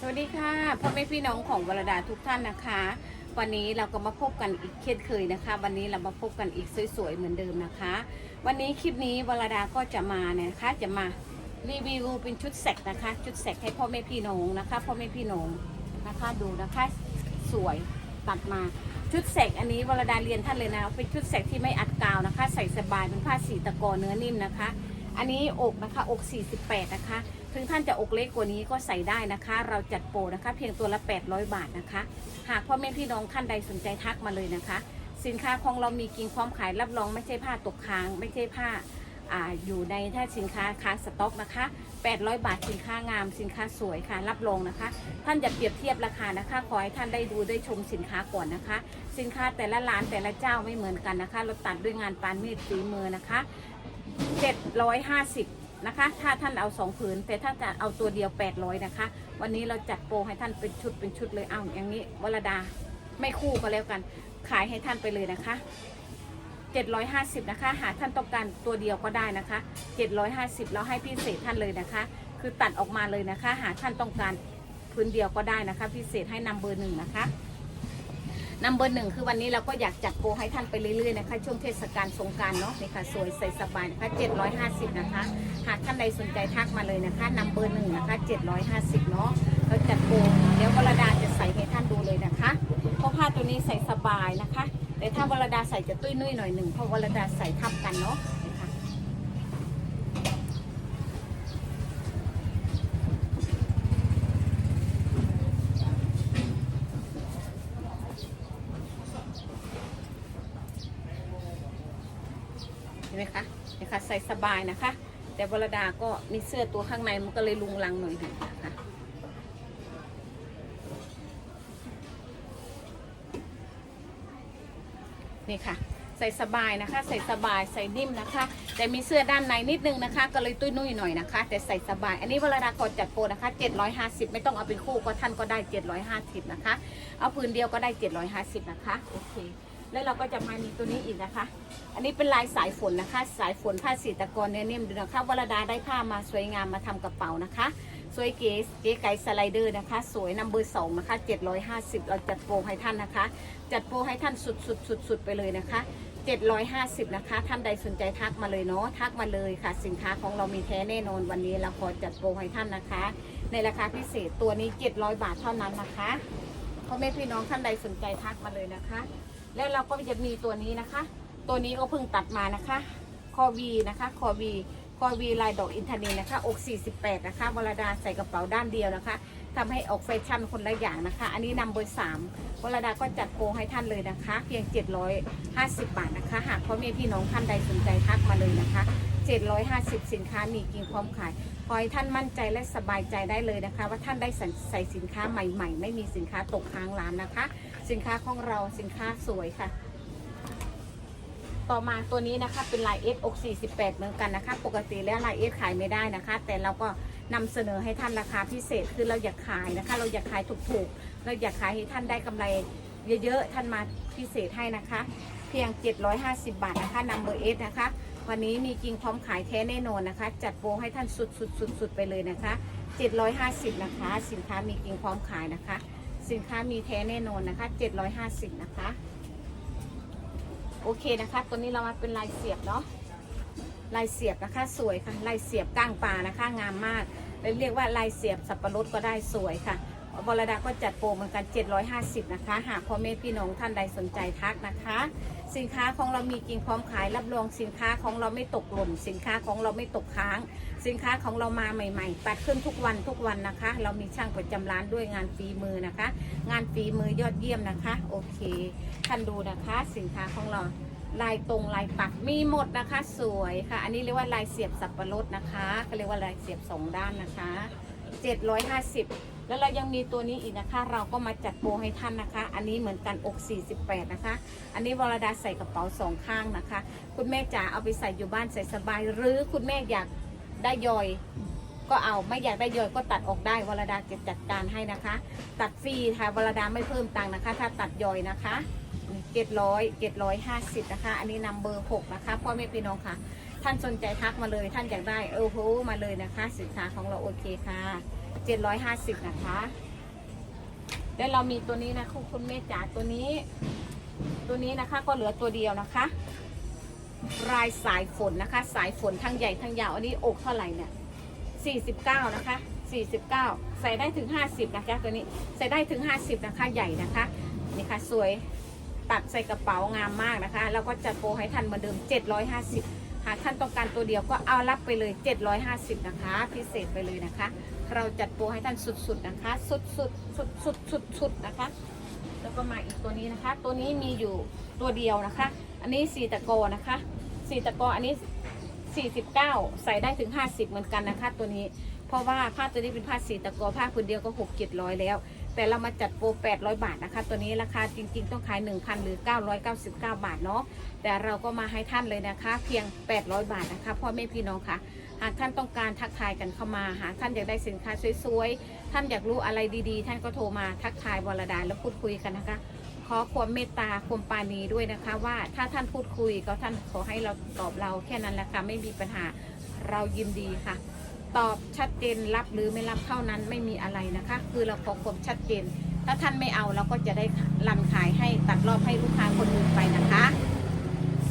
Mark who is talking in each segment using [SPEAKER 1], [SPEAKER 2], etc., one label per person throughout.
[SPEAKER 1] สวัสดีค่ะพ่อแม่พี่น้องของวรดาทุกท่านนะคะ วันนี้เราก็มาพบกันอีกเช่นเคยนะคะ วันนี้เรามาพบกันอีกสวยๆเหมือนเดิมนะคะ วันนี้คลิปนี้วรดาก็จะมาเนี่ยนะคะจะมารีวิวเป็นชุดแสกนะคะ ชุดแสกให้พ่อแม่พี่น้องนะคะพ่อแม่พี่น้องนะคะดูนะคะสวยตัดมาชุดแสกอันนี้วรดาเรียนท่านเลยนะเป็นชุดแสกที่ไม่อัดกาวนะคะ ใส่สบายเป็นผ้าสีตะกอเนื้อนิ่มนะคะ อันนี้อกนะคะอก 48 นะคะถึงท่านจะอกเล็กกว่านี้ก็ใส่ได้นะคะ เราจัดโปรนะคะ เพียงตัวละ 800 บาทนะคะ หากพ่อแม่พี่น้องท่านใดสนใจทักมาเลยนะคะ สินค้าของเรามีกิ่งพร้อมขายรับรองไม่ใช่ผ้าตกค้าง ไม่ใช่ผ้าอาอยู่ในถ้าสินค้าค้างสต็อกนะคะ 800 บาทสินค้างาม สินค้าสวยค่ะ รับรองนะคะ ท่านจะเปรียบเทียบราคานะคะ ขอให้ท่านได้ดูได้ชมสินค้าก่อนนะคะ สินค้าแต่ละร้านแต่ละเจ้าไม่เหมือนกันนะคะ เราตัดด้วยงานปานมีดฝีมือนะคะ 750 นะคะ ถ้าท่านเอาสองผืน แต่ถ้าจะเอาตัวเดียว 800 นะคะ วันนี้เราจัดโปรให้ท่านเป็นชุดเป็นชุดเลยเอาอย่างนี้วรดาไม่คู่ก็แล้วกัน ขายให้ท่านไปเลยนะคะ 750 นะคะ หากท่านต้องการตัวเดียวก็ได้นะคะ 750แล้วให้พิเศษท่านเลยนะคะ คือตัดออกมาเลยนะคะ หากท่านต้องการพื้นเดียวก็ได้นะคะ พิเศษให้นำเบอร์หนึ่งนะคะ นัมเบอร์หนึ่งคือวันนี้เราก็อยากจัดโปรให้ท่านไปเรื่อยๆนะคะช่วงเทศกาลสงการเนาะนี่ค่ะสวยใส่สบายนะคะ750 นะคะ หากท่านใดสนใจทักมาเลยนะคะนัมเบอร์หนึ่งนะคะ 750 เนาะเราจัดโปรเดี๋ยววรดาจะใส่ให้ท่านดูเลยนะคะเพราะผ้าตัวนี้ใส่สบายนะคะ แต่ถ้าวรดาใส่จะตุ้ยนุ้ยหน่อยหนึ่งเพราะวรดาใส่ทับกันเนาะนี่ค่ะ เห็นไหมคะเนี่ยค่ะใส่สบายนะคะ แต่วรดาก็มีเสื้อตัวข้างในมันก็เลยลุงลังหน่อยหนึ่งนะคะนี่ค่ะใส่สบายนะคะ ใส่สบายใส่นิ่มนะคะ แต่มีเสื้อด้านในนิดนึงนะคะ ก็เลยตุ้ยนุ่ยหน่อยนะคะ แต่ใส่สบาย อันนี้วรดาขอจัดโปรนะคะ 750 ไม่ต้องเอาเป็นคู่ก็ท่านก็ได้ 750 นะคะ เอาพื้นเดียวก็ได้ 750 นะคะโอเค แล้วเราก็จะมามีตัวนี้อีกนะคะ อันนี้เป็นลายสายฝนนะคะ สายฝนผ้าสีตะกอนเนื้อนิ่มดูนะคะวรดาได้ผ้ามาสวยงามมาทำกระเป๋านะคะ สวยเก๋เก๋ไก่สไลเดอร์นะคะ สวยนัมเบอร์สองนะคะ750 เราจัดโปรให้ท่านนะคะ จัดโปรให้ท่านสุดสุดสุดสุดไปเลยนะคะ750 นะคะ ท่านใดสนใจทักมาเลยเนาะ ทักมาเลยค่ะ สินค้าของเรามีแท้แน่นอนวันนี้เราขอจัดโปรให้ท่านนะคะ ในราคาพิเศษตัวนี้ 700 บาทเท่านั้นนะคะพ่อแม่พี่น้องท่านใดสนใจทักมาเลยนะคะ แล้วเราก็จะมีตัวนี้นะคะ ตัวนี้ก็เพิ่งตัดมานะคะคอวีนะคะคอวีคอวีลายดอกอินทนินนะคะ อก 48 นะคะวรดาใส่กระเป๋าด้านเดียวนะคะทำให้ออกแฟชั่นคนละอย่างนะคะ อันนี้นำเบอร์สามวรดาก็จัดโปรให้ท่านเลยนะคะ เพียง 750 บาทนะคะ หากพ่อแม่พี่น้องท่านใดสนใจทักมาเลยนะคะ 750 สินค้ามีกิ่งพร้อมขายขอให้ท่านมั่นใจและสบายใจได้เลยนะคะ ว่าท่านได้ใส่สินค้าใหม่ ๆ ไม่มีสินค้าตกค้างร้านนะคะ สินค้าของเราสินค้าสวยค่ะ ต่อมาตัวนี้นะคะเป็นลาย S อก48 เหมือนกันนะคะ ปกติแล้วลาย S ขายไม่ได้นะคะ แต่เราก็นำเสนอให้ท่านราคาพิเศษคือเราอยากขายนะคะ เราอยากขายถูกๆ เราอยากขายให้ท่านได้กำไรเยอะๆ ท่านมาพิเศษให้นะคะ เพียง 750 บาทนะคะนำเบอร์ S นะคะ วันนี้มีกิ่งพร้อมขายแท้แน่นอนนะคะ จัดโปรให้ท่านสุดๆๆๆไปเลยนะคะ 750 นะคะ สินค้ามีกิ่งพร้อมขายนะคะ สินค้ามีแท้แน่นอนนะคะ 750 นะคะ โอเคนะคะ ตัวนี้เรามาเป็นลายเสียบเนาะลายเสียบนะคะสวยค่ะลายเสียบก้างปลานะคะงามมากเลยเรียกว่าลายเสียบสับปะรดก็ได้สวยค่ะบรดาก็จัดโปรเหมือนกัน 750 นะคะ หากพ่อแม่พี่น้องท่านใดสนใจทักนะคะ สินค้าของเรามีจริงพร้อมขายรับรองสินค้าของเราไม่ตกหล่นสินค้าของเราไม่ตกค้าง สินค้าของเรามาใหม่ ๆ ตัดขึ้นทุกวันทุกวันนะคะ เรามีช่างประจำร้านด้วยงานฝีมือนะคะ งานฝีมือยอดเยี่ยมนะคะ โอเคท่านดูนะคะ สินค้าของเราลายตรงลายปักมีหมดนะคะ สวยค่ะ อันนี้เรียกว่าลายเสียบสับปะรดนะคะเขาเรียกว่าลายเสียบสองด้านนะคะ 750 แล้วเรายังมีตัวนี้อีกนะคะ เราก็มาจัดโปรให้ท่านนะคะ อันนี้เหมือนกันอก 48 นะคะ อันนี้วรดาใส่กระเป๋าสองข้างนะคะ คุณแม่จ๋าเอาไปใส่อยู่บ้านใส่สบาย หรือคุณแม่อยากได้ยอยก็เอาไม่อยากได้ยอยก็ตัดออกได้วรดาจะจัดการให้นะคะ ตัดฟรีค่ะวรดาไม่เพิ่มตังค์นะคะ ถ้าตัดยอยนะคะเจ็ดร้อยเจ็ดร้อยห้าสิบนะคะ อันนี้นำเบอร์หกนะคะพ่อแม่พี่น้องค่ะ ท่านสนใจทักมาเลย ท่านอยากได้เออโหมาเลยนะคะ สินค้าของเราโอเคค่ะ 750 นะคะ แล้วเรามีตัวนี้นะคุณคุณเมฆจ๋าตัวนี้ ตัวนี้นะคะก็เหลือตัวเดียวนะคะรายสายฝนนะคะ สายฝนทั้งใหญ่ทั้งยาวอันนี้อกเท่าไหร่เนี่ย 49 นะคะ 49 ใส่ได้ถึง 50 นะคะตัวนี้ใส่ได้ถึง 50 นะคะใหญ่นะคะนี่ค่ะสวยตัดใส่กระเป๋างามมากนะคะ แล้วก็จัดโปรให้ท่านเหมือนเดิม 750 หากท่านต้องการตัวเดียวก็เอารับไปเลย 750 นะคะ พิเศษไปเลยนะคะ เราจัดโปรให้ท่านสุดๆนะคะ สุดๆสุดสุดสุดสุดๆนะคะ แล้วก็มาอีกตัวนี้นะคะ ตัวนี้มีอยู่ตัวเดียวนะคะ อันนี้สีตะโกนะคะสีตะโกออันนี้ 49 ใส่ได้ถึง 50 เหมือนกันนะคะ ตัวนี้ เพราะว่าผ้าตัวนี้เป็นผ้าสีตะโกผ้าผืนเดียวก็6 700 แล้ว แต่เรามาจัดโปร 800 บาทนะคะ ตัวนี้ราคาจริง ๆ ต้องขาย 1,000 หรือ 999 บาทเนาะ แต่เราก็มาให้ท่านเลยนะคะ เพียง 800 บาทนะคะ พ่อแม่พี่น้องค่ะ หากท่านต้องการทักทายกันเข้ามา หากท่านอยากได้สินค้าสวยๆ ท่านอยากรู้อะไรดีๆ ท่านก็โทรมาทักทายวรดาแล้วพูดคุยกันนะคะ ขอความเมตตาความปานีด้วยนะคะ ว่าถ้าท่านพูดคุยก็ท่านขอให้เราตอบเราแค่นั้นแหละค่ะไม่มีปัญหาเรายินดีค่ะ ตอบชัดเจนรับหรือไม่รับเท่านั้นไม่มีอะไรนะคะ คือเราขอความชัดเจน ถ้าท่านไม่เอาเราก็จะได้รันขายให้ตัดรอบให้ลูกค้าคนอื่นไปนะคะ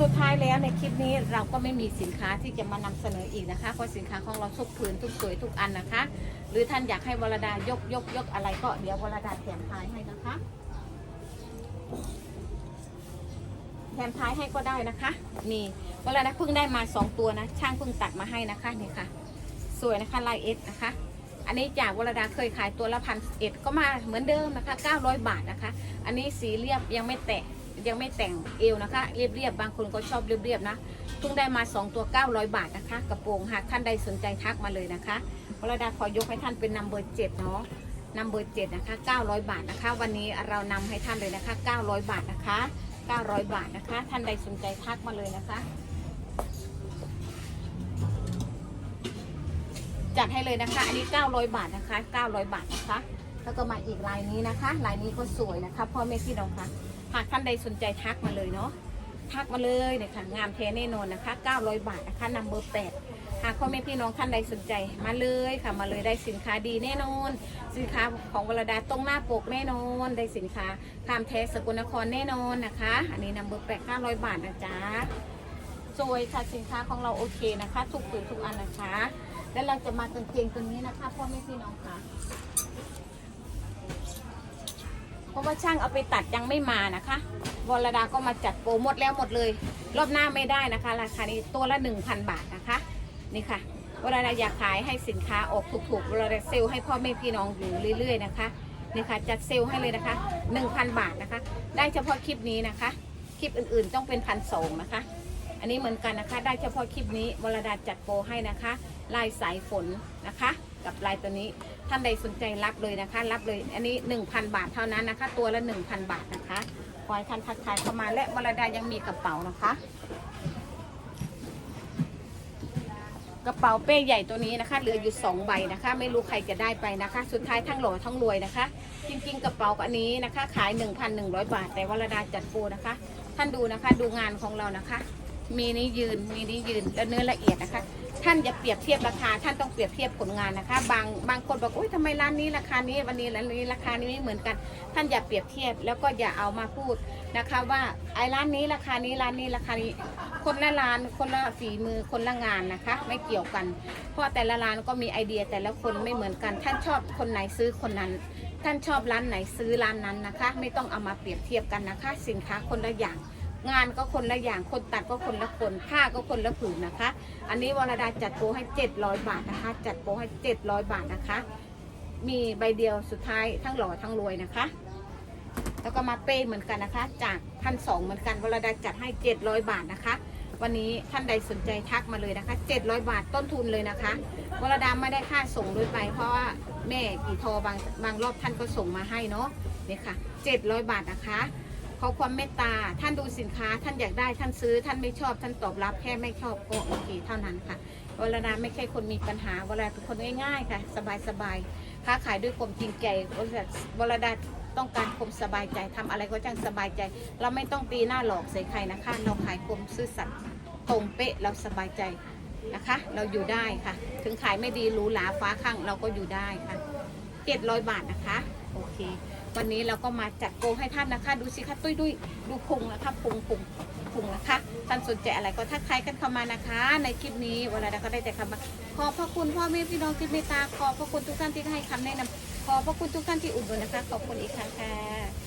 [SPEAKER 1] สุดท้ายแล้วในคลิปนี้เราก็ไม่มีสินค้าที่จะมานำเสนออีกนะคะ เพราะสินค้าของเราทุกผืนทุกสวยทุกอันนะคะ หรือท่านอยากให้วรดายกยกยกอะไรก็เดี๋ยววรดาแถมท้ายให้นะคะแถมท้ายให้ก็ได้นะคะนี่เวลาเพิ่งได้มา 2 ตัวนะ ช่างเพิ่งตัดมาให้นะคะนี่ค่ะ สวยนะคะลายเอสนะคะอันนี้จากวรดาเคยขายตัวละพันเอ็ดก็มาเหมือนเดิมนะคะ900 บาทนะคะ อันนี้สีเรียบยังไม่แตะ ยังไม่แต่งเอวนะคะ เรียบเรียบบางคนก็ชอบเรียบเรียบๆนะเพิ่งได้มา 2 ตัว 900 บาทนะคะ กระโปรงหากท่านใดสนใจทักมาเลยนะคะวรดาขอยกให้ท่านเป็นนัมเบอร์เจ็ดเนาะนัมเบอร์เจ็ดนะคะ 900 บาทนะคะ วันนี้เรานำให้ท่านเลยนะคะ 900 บาทนะคะ 900 บาทนะคะ ท่านใดสนใจทักมาเลยนะคะจัดให้เลยนะคะ อันนี้ 900 บาทนะคะ 900 บาทนะคะ แล้วก็มาอีกลายนี้นะคะ ลายนี้ก็สวยนะคะ พ่อแม่พี่น้องคะ หากท่านใดสนใจทักมาเลยเนาะทักมาเลยเนี่ยค่ะงามแท้แน่นอนนะคะ 900 บาทนะคะนัมเบอร์แปดหากพ่อแม่พี่น้องท่านใดสนใจมาเลยค่ะมาเลยได้สินค้าดีแน่นอน สินค้าของวรดาตรงหน้าปกแน่นอนได้สินค้าคามแท้สกลนครแน่นอนนะคะ อันนี้นัมเบอร์แปด900บาทนะจ๊ะสวยค่ะสินค้าของเราโอเคนะคะทุกผืนทุกอันนะคะ แล้วเราจะมากางเกงตัวนี้นะคะพ่อแม่พี่น้องค่ะ ว่าช่างเอาไปตัดยังไม่มานะคะวรดาก็มาจัดโปรหมดแล้วหมดเลย รอบหน้าไม่ได้นะคะ ราคานี้ตัวละ1,000 บาทนะคะ นี่ค่ะวรดาอยากขายให้สินค้าออกถูกๆวรดาเซลให้พ่อแม่พี่น้องอยู่เรื่อย ๆ นะคะนี่ค่ะจัดเซลให้เลยนะคะ 1,000 บาทนะคะ ได้เฉพาะคลิปนี้นะคะ คลิปอื่นๆต้องเป็นพันสองนะคะ อันนี้เหมือนกันนะคะ ได้เฉพาะคลิปนี้วรดาจัดโปรให้นะคะ ลายสายฝนนะคะ กับลายตัวนี้ ท่านใดสนใจรับเลยนะคะ รับเลยอันนี้ 1,000 บาทเท่านั้นนะคะ ตัวละ 1,000 บาทนะคะขอให้ท่านทักทายเข้ามาและวรดายังมีกระเป๋านะคะ กระเป๋าเป้ใหญ่ตัวนี้นะคะเหลืออยู่2ใบนะคะ ไม่รู้ใครจะได้ไปนะคะ สุดท้ายทั้งหล่อทั้งรวยนะคะ จริงๆ กระเป๋าอันนี้นะคะ ขาย 1,100 บาท แต่วรดาจัดโปรนะคะ ท่านดูนะคะดูงานของเรานะคะ มีนี้ยืนมีนี้ยืนแล้วเนื้อละเอียดนะคะ ท่านอย่าเปรียบเทียบราคา ท่านต้องเปรียบเทียบผลงานนะคะ บางบางคนบอกอุ้ยทำไมร้านนี้ราคานี้วันนี้ร้านนี้ราคานี้ไม่เหมือนกัน ท่านอย่าเปรียบเทียบแล้วก็อย่าเอามาพูดนะคะ ว่าไอ้ร้านนี้ราคานี้ร้านนี้ราคานี้คนละร้านคนละฝีมือคนละงานนะคะ ไม่เกี่ยวกัน เพราะแต่ละร้านก็มีไอเดียแต่ละคนไม่เหมือนกัน ท่านชอบคนไหนซื้อคนนั้น ท่านชอบร้านไหนซื้อร้านนั้นนะคะ ไม่ต้องเอามาเปรียบเทียบกันนะคะ สินค้าคนละอย่าง งานก็คนละอย่างคนตัดก็คนละคนผ้าก็คนละผืนนะคะ อันนี้วรดาจัดโปรให้ 700 บาทนะคะ จัดโปรให้ 700 บาทนะคะ มีใบเดียวสุดท้ายทั้งหล่อทั้งรวยนะคะ แล้วก็มาเป้เหมือนกันนะคะ จากพันสองเหมือนกันวรดาจัดให้ 700 บาทนะคะวันนี้ท่านใดสนใจทักมาเลยนะคะ 700 บาทต้นทุนเลยนะคะวรดาไม่ได้ค่าส่งด้วยไป เพราะว่าแม่กี่ทรบางบางรอบท่านก็ส่งมาให้เนาะนี่ค่ะ 700 บาทนะคะ ขอความเมตตา ท่านดูสินค้า ท่านอยากได้ ท่านซื้อ ท่านไม่ชอบ ท่านตอบรับแค่ไม่ชอบก็โอเคเท่านั้นค่ะวรดาไม่ใช่คนมีปัญหาวรดาเป็นคนง่ายๆค่ะ สบายๆค้าขายด้วยความจริงใจวรดาวรดต้องการความสบายใจทำอะไรก็จังสบายใจ เราไม่ต้องตีหน้าหลอกใส่ใครนะคะ เราขายความซื่อสัตย์ตรงเป๊ะเราสบายใจนะคะ เราอยู่ได้ค่ะ ถึงขายไม่ดีหรูหราฟ้าข้างเราก็อยู่ได้ค่ะ 700 บาทนะคะ เค วันนี้เราก็มาจัดโกให้ท่านนะคะ ดูสิคะตุ้ยดุยดูพุงนะคะพุงพุงพุงนะคะท่านสนใจอะไรก็ทักทายกันเข้ามานะคะ ในคลิปนี้วันนี้ก็ได้แต่คำว่าขอบพระคุณพ่อแม่พี่น้องที่เมตตาขอบพระคุณทุกท่านที่ให้คำแนะนำขอบพระคุณทุกท่านที่อุดหนุนนะคะ ขอบคุณอีกครั้งค่ะ